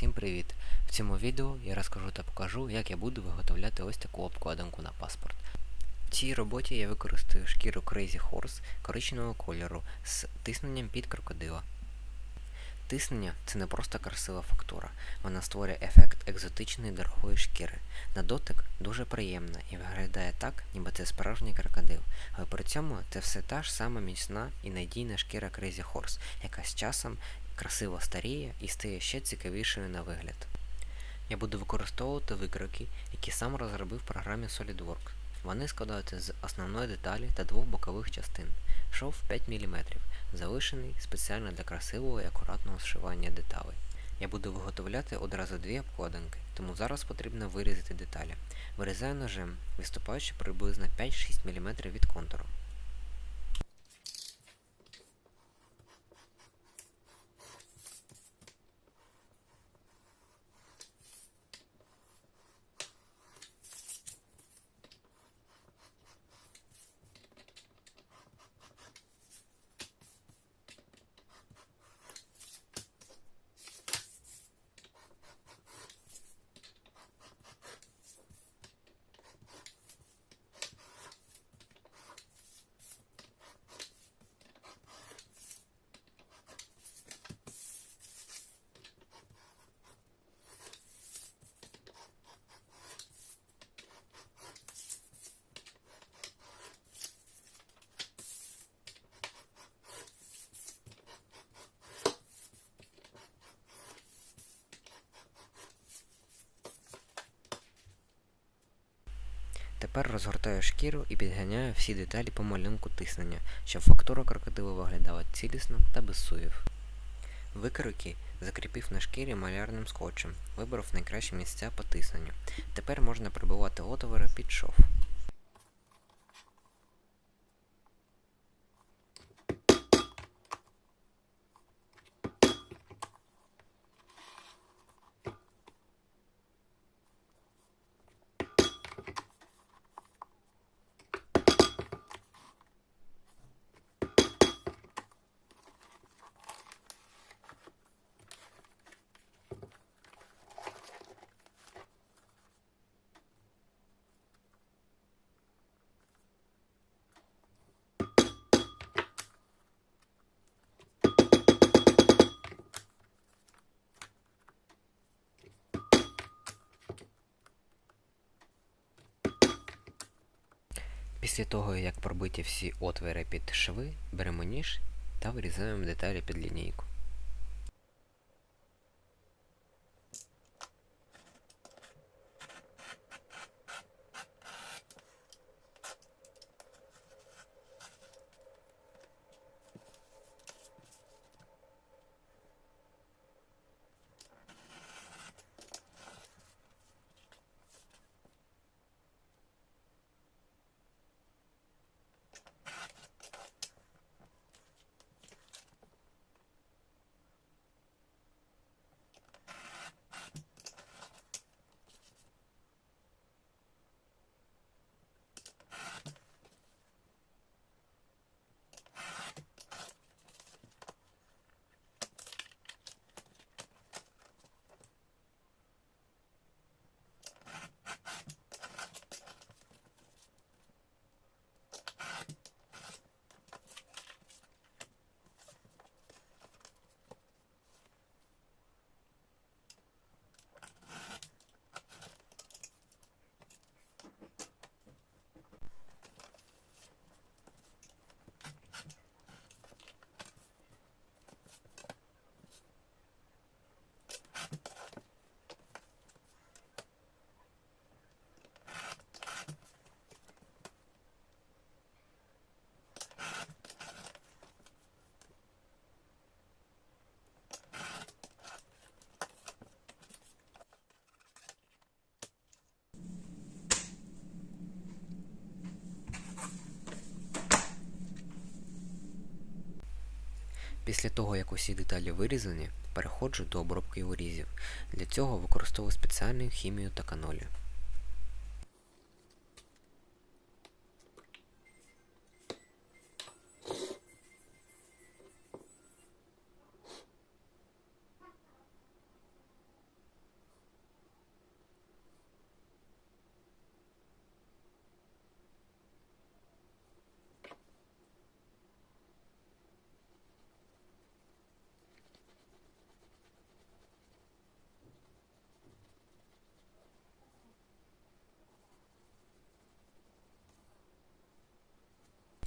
Всім привіт! В цьому відео я розкажу та покажу, як я буду виготовляти ось таку обкладинку на паспорт. В цій роботі я використаю шкіру Crazy Horse коричневого кольору з тисненням під крокодила. Тиснення це не просто красива фактура, вона створює ефект екзотичної дорогої шкіри. На дотик дуже приємна і виглядає так, ніби це справжній крокодил, але при цьому це все та ж сама міцна і надійна шкіра Crazy Horse, яка з часом красиво старіє і стає ще цікавішою на вигляд. Я буду використовувати викройки, які сам розробив в програмі SolidWorks. Вони складаються з основної деталі та двох бокових частин. Шов 5 мм, залишений спеціально для красивого і акуратного зшивання деталей. Я буду виготовляти одразу дві обкладинки, тому зараз потрібно вирізати деталі. Вирізаю ножем, відступаючи приблизно 5-6 мм від контуру. Тепер розгортаю шкіру і підганяю всі деталі по малюнку тиснення, щоб фактура крокодила виглядала цілісно та без суїв. Викройки закріпив на шкірі малярним скотчем, вибрав найкращі місця по тисненню. Тепер можна прибувати отвори під шов. Після того, як пробиті всі отвори під шви, беремо ніж та вирізаємо деталі під лінійку. Після того, як усі деталі вирізані, переходжу до обробки урізів. Для цього використовую спеціальну хімію та канолі.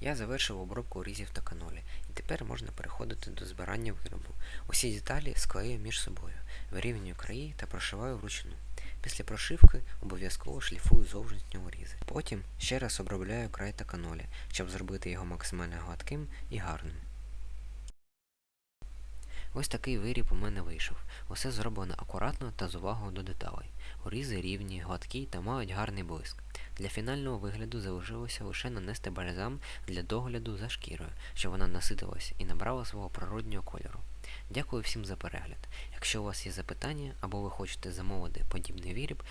Я завершив обробку різів та канолі, і тепер можна переходити до збирання виробу. Усі деталі склею між собою, вирівнюю краї та прошиваю вручну. Після прошивки обов'язково шліфую зовнішні урізи. Потім ще раз обробляю край та канолі, щоб зробити його максимально гладким і гарним. Ось такий виріб у мене вийшов. Усе зроблено акуратно та з увагою до деталей. Урізи рівні, гладкі та мають гарний блиск. Для фінального вигляду залишилося лише нанести бальзам для догляду за шкірою, щоб вона наситилась і набрала свого природнього кольору. Дякую всім за перегляд. Якщо у вас є запитання або ви хочете замовити подібний виріб,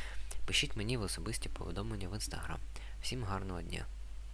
пишіть мені в особисті повідомлення в інстаграм. Всім гарного дня!